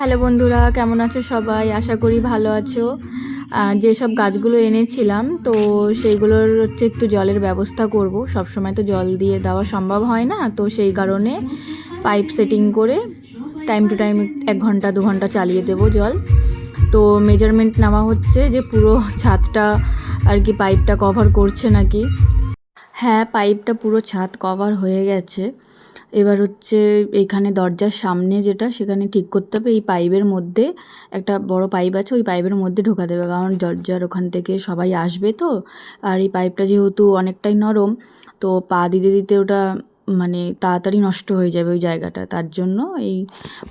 Hello বন্ধুরা, কেমন আছো সবাই? আশা করি ভালো আছো। যেসব গাছগুলো এনেছিলাম, তো সেইগুলোর হচ্ছে একটু জলের ব্যবস্থা করব। সব সময় তো জল দিয়ে দেওয়া সম্ভব হয় না, তো সেই কারণে পাইপ সেটিং করে টাইম টু টাইম এক ঘণ্টা, দু ঘণ্টা চালিয়ে দেবো জল। তো মেজারমেন্ট নেওয়া হচ্ছে যে পুরো ছাদটা আর কি পাইপটা কভার করছে নাকি। হ্যাঁ পাইপটা পুরো ছাদ কভার হয়ে গেছে। এবার হচ্ছে এখানে দরজার সামনে যেটা, সেখানে ঠিক করতে হবে, এই পাইপের মধ্যে একটা বড় পাইপ আছে, ওই পাইপের মধ্যে ঢোকা দেবে কারণ দরজার ওখান থেকে সবাই আসবে তো, আর এই পাইপটা যেহেতু অনেকটাই নরম, তো পা দিতে দিতে ওটা মানে তাড়াতাড়ি নষ্ট হয়ে যাবে ওই জায়গাটা, তার জন্য এই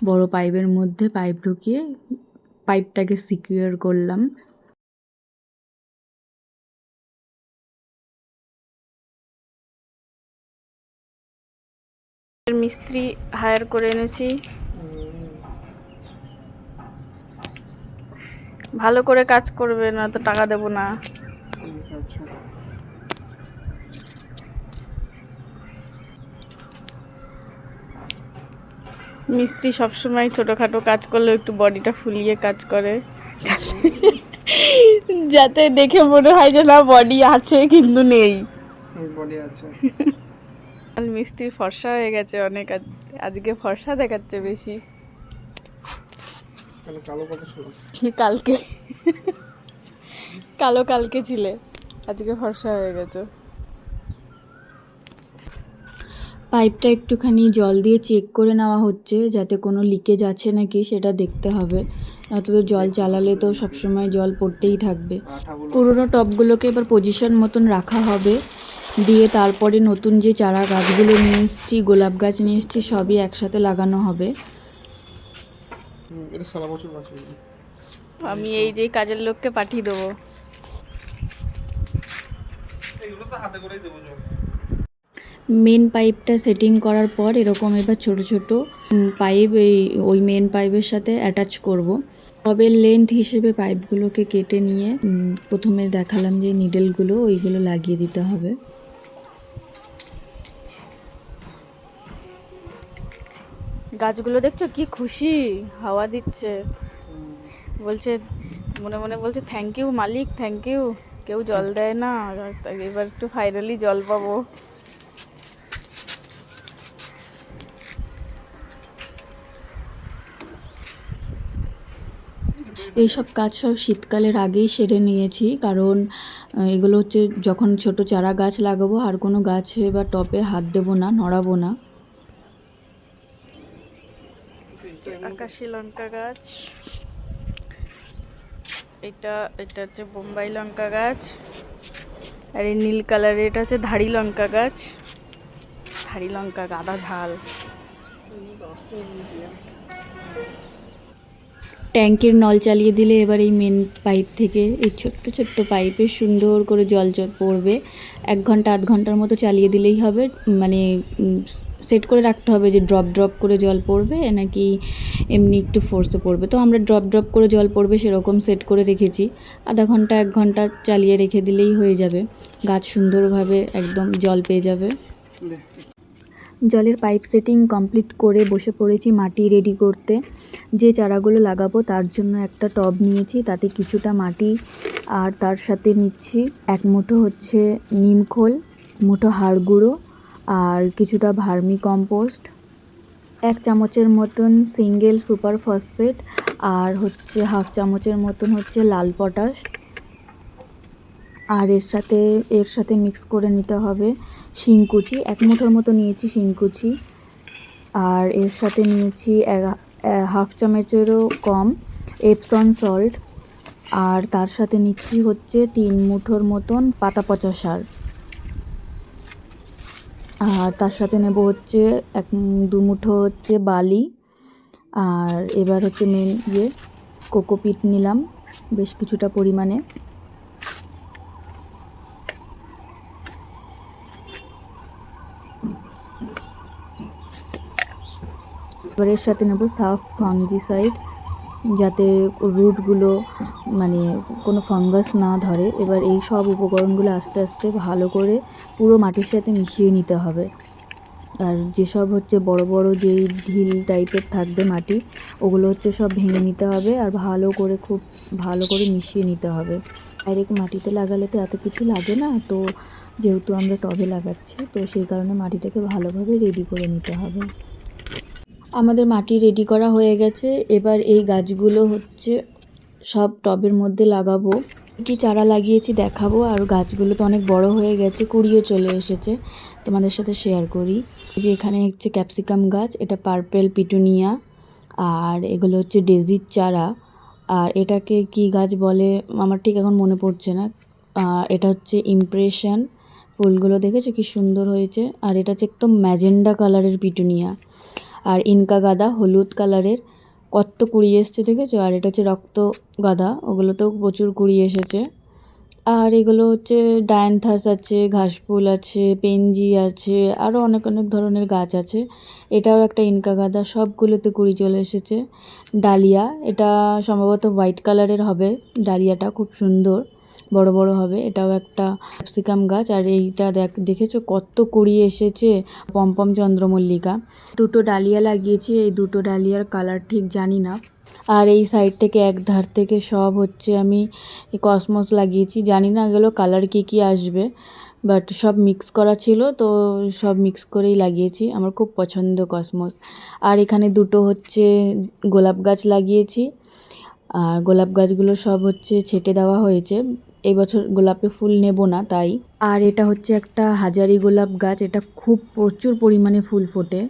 বড় পাইপের মধ্যে পাইপ ঢুকিয়ে পাইপটাকে সিকিউর করলাম। মিস্ত্রি হায়ার করে এনেছি। ভালো করে কাজ করবে না তো টাকা দেবো না। আছে মিস্ত্রি সবসময় ছোটোখাটো কাজ করলেও একটু বডিটা ফুলিয়ে কাজ করে। যাতে দেখে মনে হয় যে না বডি আছে কিন্তু নেই। বডি আছে। আর মিস্ত্রি ফর্সা হয়ে গেছে অনেক আজ- আজকে ফর্সা দেখাচ্ছে বেশি। তাহলে কালো কত ছিল কালকে। কালো কালকে ছিলে আজকে ফর্সা হয়ে গেছে। পাইপটা একটুখানি জল দিয়ে চেক করে নেওয়া হচ্ছে যাতে কোনো লিকেজ আছে নাকি সেটা দেখতে হবে। নয়তো তো জল চালালে তো সবসময় জল পড়তেই থাকবে। পুরোনো টবগুলোকে এবার পজিশন মতন রাখা হবে। দিয়ে তারপরে নতুন যে চারা গাছগুলো নিয়ে এসেছি গোলাপ গাছ নিয়ে এসেছি সবই একসাথে লাগানো হবে। হুম, এটা সারা বছর বাঁচবে আমি এই যে কাজের লোককে পাঠিয়ে দেবো। এগুলো তো হাতে করেই দেবো জল। মেন পাইপটা সেটিং করার পর এরকম এবার ছোট ছোট পাইপ এই ওই মেন পাইপের সাথে অ্যাটাচ করব। তবে লেন্থ হিসেবে পাইপগুলোকে কেটে নিয়ে প্রথমে দেখালাম যে নিডেলগুলো ওইগুলো লাগিয়ে দিতে হবে। গাছগুলো দেখছ? কি খুশি, হাওয়া দিচ্ছে। বলছে, মনে মনে বলছে থ্যাংক ইউ মালিক থ্যাংক ইউ কেউ জল দেয় না এবার একটু ফাইনালি জল পাবো। এইসব কাজ সব শীতকালের আগেই সেরে নিয়েছি, কারণ এগুলো হচ্ছে যখন ছোট চারা গাছ লাগাবো, আর কোনো গাছে বা টপে হাত দেবো না, নড়াবো না। আকাশি লঙ্কা গাছ। এটা এটা হচ্ছে বোম্বাই লঙ্কা গাছ। আর এই নীল কালারের এটা হচ্ছে ধাড়ি লঙ্কা গাছ। ধাড়ি লঙ্কা গাদা ঝাল। ট্যাঙ্কের নল চালিয়ে দিলে এবার এই মেন পাইপ থেকে, এই ছোট্ট ছোট্ট পাইপে সুন্দর করে জল জল পড়বে। এক ঘণ্টা, আধ ঘণ্টার মতো চালিয়ে দিলেই হবে। মানে সেট করে রাখতে হবে যে ড্রপ ড্রপ করে জল পড়বে নাকি এমনি একটু ফোর্সে পড়বে। তো আমরা ড্রপ ড্রপ করে জল পড়বে সেরকম সেট করে রেখেছি। আধা ঘণ্টা, এক ঘণ্টা চালিয়ে রেখে দিলেই হয়ে যাবে। গাছ সুন্দরভাবে একদম জল পেয়ে যাবে। জলের পাইপ সেটিং কমপ্লিট করে বসে পড়েছি মাটি রেডি করতে। যে চারাগুলো লাগাবো তার জন্য একটা টব নিয়েছি, তাতে কিছুটা মাটি আর তার সাথে নিচ্ছি। এক মুঠো হচ্ছে নিমখোল মুঠো হাড় গুঁড়ো আর কিছুটা ভার্মি কম্পোস্ট, এক চামচের মতন সিঙ্গেল সুপার ফসফেট আর হচ্ছে হাফ চামচের মতন হচ্ছে লাল পটাশ। আর এর সাথে এর সাথে মিক্স করে নিতে হবে। শিংকুচি এক মুঠোর মতো নিয়েছি শিংকুচি আর এর সাথে নিয়েছি হাফ চামচেরও কম এপসন সল্ট আর তার সাথে নিচ্ছি হচ্ছে তিন মুঠোর মতন পাতা পচা সার। আর তার সাথে নেব হচ্ছে এক, দু মুঠো হচ্ছে বালি। আর এবার হচ্ছে মেন ইয়ে কোকোপিট নিলাম বেশ কিছুটা পরিমাণে। এবার এর সাথে নেব সাফ ফাঙ্গিসাইড, যাতে রুটগুলো মানে কোনো ফাঙ্গাস না ধরে। এবার এই সব উপকরণগুলো আস্তে আস্তে ভালো করে পুরো মাটির সাথে মিশিয়ে নিতে হবে। আর যেসব হচ্ছে বড় বড় যেই ঢিল টাইপের থাকবে মাটি, ওগুলো হচ্ছে সব ভেঙে নিতে হবে আর ভালো করে খুব ভালো করে মিশিয়ে নিতে হবে। ডাইরেক্ট মাটিতে লাগালে তো এত কিছু লাগে না, তো যেহেতু আমরা টবে লাগাচ্ছি, তো সেই কারণে মাটিটাকে ভালোভাবে রেডি করে নিতে হবে। আমাদের মাটি রেডি করা হয়ে গেছে। এবার এই গাছগুলো হচ্ছে সব টবের মধ্যে লাগাবো। কি চারা লাগিয়েছি, দেখাবো। আর গাছগুলো তো অনেক বড় হয়ে গেছে কুড়িও চলে এসেছে। তোমাদের সাথে শেয়ার করি। যে এখানে হচ্ছে ক্যাপসিকাম গাছ, এটা পার্পেল পিটুনিয়া আর এগুলো হচ্ছে ডেজির চারা। আর এটাকে কি গাছ বলে, আমার ঠিক এখন মনে পড়ছে না। এটা হচ্ছে ইমপ্রেশন ফুলগুলো দেখেছ কি সুন্দর হয়েছে? আর এটা হচ্ছে একদম ম্যাজেন্ডা কালারের পিটুনিয়া আর ইনকা গাদা হলুদ কালারের। কত কুড়ি এসছে, দেখেছ? আর এটা হচ্ছে রক্ত গাদা, ওগুলোতেও প্রচুর কুড়ি এসেছে। আর এগুলো হচ্ছে ডায়ান্থাস আছে, ঘাসফুল আছে পেনজি আছে, আরও অনেক অনেক ধরনের গাছ আছে। এটাও একটা ইনকা গাদা, সবগুলোতে কুড়ি চলে এসেছে। ডালিয়া, এটা সম্ভবত হোয়াইট কালারের হবে, ডালিয়াটা খুব সুন্দর। বড় বড় হবে। এটাও একটা ক্যাপসিকাম গাছ। আর এইটা দেখ, দেখেছ কত কুড়ি এসেছে? পম্পম চন্দ্রমল্লিকা। দুটো ডালিয়া লাগিয়েছি। এই দুটো ডালিয়ার কালার ঠিক জানি না। আর এই সাইড থেকে এক ধার থেকে সব হচ্ছে আমি কসমস লাগিয়েছি। জানি না এগুলো কালার কী কী আসবে। বাট সব মিক্স করা ছিল, তো সব মিক্স করেই লাগিয়েছি। আমার খুব পছন্দ কসমস। আর এখানে দুটো হচ্ছে গোলাপ গাছ লাগিয়েছি। আর গোলাপ গাছগুলো সব হচ্ছে ছেটে দেওয়া হয়েছে। এই বছর গোলাপে ফুল নেব না, তাই। আর এটা হচ্ছে একটা হাজারি গোলাপ গাছ, এটা খুব প্রচুর পরিমাণে ফুল ফোটে।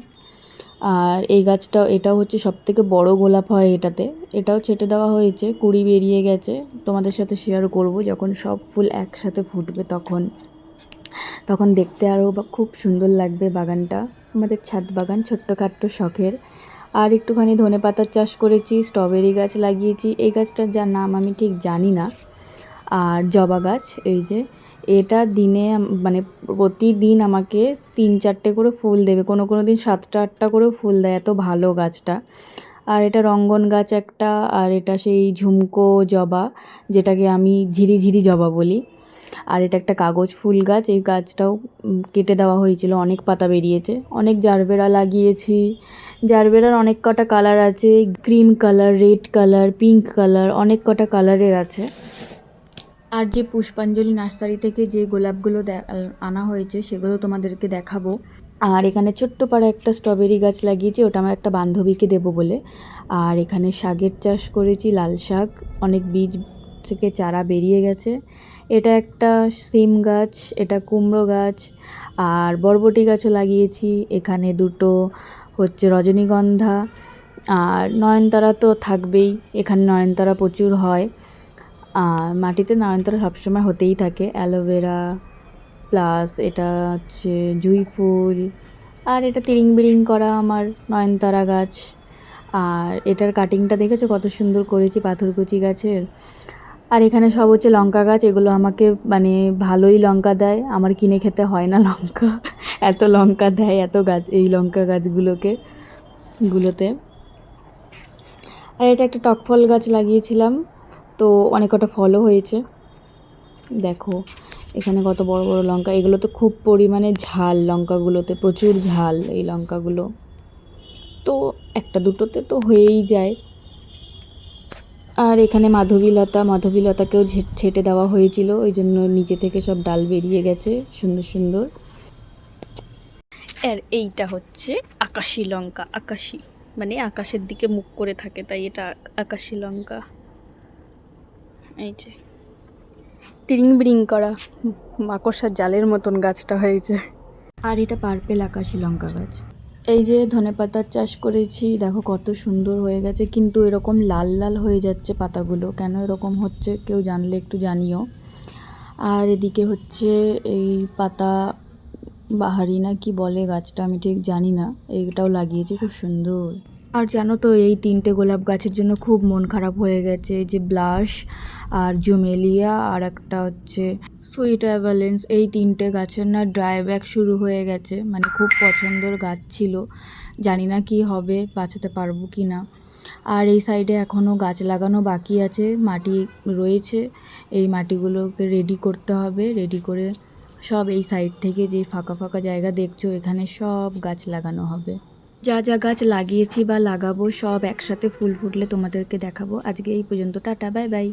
আর এই গাছটা এটাও হচ্ছে সব থেকে বড় গোলাপ হয় এটাতে। এটাও ছেটে দেওয়া হয়েছে, কুড়ি বেরিয়ে গেছে। তোমাদের সাথে শেয়ার করব, যখন সব ফুল একসাথে ফুটবে তখন। তখন দেখতে আরও বা- খুব সুন্দর লাগবে বাগানটা। আমাদের ছাদ বাগান, ছোট্টখাট্ট শখের। আর একটুখানি ধনে পাতার চাষ করেছি স্ট্রবেরি গাছ লাগিয়েছি। এই গাছটার যা নাম আমি ঠিক জানি না। আর জবা গাছ, এই যে এটা দিনে মানে প্রতিদিন আমাকে তিন চারটে করে ফুল দেবে। কোনো কোনো দিন সাতটা আটটা করেও ফুল দেয়, এত ভালো গাছটা। আর এটা রঙ্গন গাছ একটা, আর এটা সেই ঝুমকো জবা, যেটাকে আমি ঝিরিঝিরি জবা বলি। আর এটা একটা কাগজ ফুল গাছ, এই গাছটাও কেটে দেওয়া হয়েছিল, অনেক পাতা বেরিয়েছে। অনেক জারবেরা লাগিয়েছি। জারবেরার অনেক কটা কালার আছে, cream colour, red colour, pink colour, অনেক কটা কালারের আছে। আর যে পুষ্পাঞ্জলি নার্সারি থেকে যে গোলাপগুলো আনা হয়েছে, সেগুলো তোমাদেরকে দেখাবো। আর এখানে ছোট্ট পাড়া একটা স্ট্রবেরি গাছ লাগিয়েছি, ওটা আমার একটা বান্ধবীকে দেবো বলে। আর এখানে শাকের চাষ করেছি, লাল শাক। অনেক বীজ থেকে চারা বেরিয়ে গেছে। এটা একটা সিম গাছ, এটা কুমড়ো গাছ। আর বরবটি গাছও লাগিয়েছি। এখানে দুটো হচ্ছে রজনীগন্ধা। আর নয়নতারা তো থাকবেই, এখানে নয়নতারা প্রচুর হয়। আর মাটিতে নয়নতারা সবসময় হতেই থাকে। অ্যালোভেরা প্লাস এটা হচ্ছে জুঁই ফুল, আর এটা তিরিং বিরিং করা আমার নয়নতারা গাছ। আর এটার কাটিংটা দেখেছ? কত সুন্দর করেছি পাথরকুচি গাছের। আর এখানে সব হচ্ছে লঙ্কা গাছ, এগুলো আমাকে মানে ভালোই লঙ্কা দেয়। আমার কিনে খেতে হয় না লঙ্কা, এত লঙ্কা দেয়, এত গাছ, এই লঙ্কা গাছগুলোকে, গুলোতে। আর এটা একটা টক ফল গাছ লাগিয়েছিলাম। তো অনেক কটা ফলও হয়েছে। দেখো, এখানে কত বড় বড় লঙ্কা। এগুলো তো খুব পরিমাণে ঝাল লঙ্কাগুলোতে, প্রচুর ঝাল এই লঙ্কাগুলো। তো একটা দুটোতে তো হয়েই যায়। আর এখানে মাধবীলতা, মাধবীলতাকেও ছেটে দেওয়া হয়েছিল, ওই জন্য নিচে থেকে সব ডাল বেরিয়ে গেছে, সুন্দর সুন্দর। আর এইটা হচ্ছে আকাশি লঙ্কা, আকাশি। মানে আকাশের দিকে মুখ করে থাকে, তাই এটা আক- আকাশি লঙ্কা। এই যে। তিরিং বিরিং করা। মাকড়সার জালের মতন গাছটা হয়েছে। আর এটা পার্পেল আকাশি লঙ্কা গাছ। এই যে ধনেপাতার চাষ করেছি, দেখো কত সুন্দর হয়ে গেছে, কিন্তু এরকম লাল লাল হয়ে যাচ্ছে পাতাগুলো। কেন এরকম হচ্ছে কেউ জানলে একটু জানিও। আর এদিকে হচ্ছে এই পাতা বাহারি না কি বলে গাছটা আমি ঠিক জানি না, এইটাও লাগিয়েছি, খুব সুন্দর। আর জানো তো, এই তিনটে গোলাপ গাছের জন্য খুব মন খারাপ হয়ে গেছে। যে ব্লাশ আর জুমেলিয়া আর একটা হচ্ছে সুইট অ্যাভালেন্স, এই তিনটে গাছের না ড্রাই ব্যাক শুরু হয়ে গেছে। মানে খুব পছন্দের গাছ ছিল। জানি না কি হবে, বাঁচাতে পারব কি না। আর এই সাইডে এখনও গাছ লাগানো বাকি আছে, মাটি রয়েছে। এই মাটিগুলোকে রেডি করতে হবে। রেডি করে সব এই সাইড থেকে যে ফাঁকা ফাঁকা জায়গা দেখছ, এখানে সব গাছ লাগানো হবে। যা যা গাছ লাগিয়েছি বা লাগাবো সব একসাথে ফুল ফুটলে তোমাদেরকে দেখাবো। আজকে এই পর্যন্ত, টাটা, বাই বাই।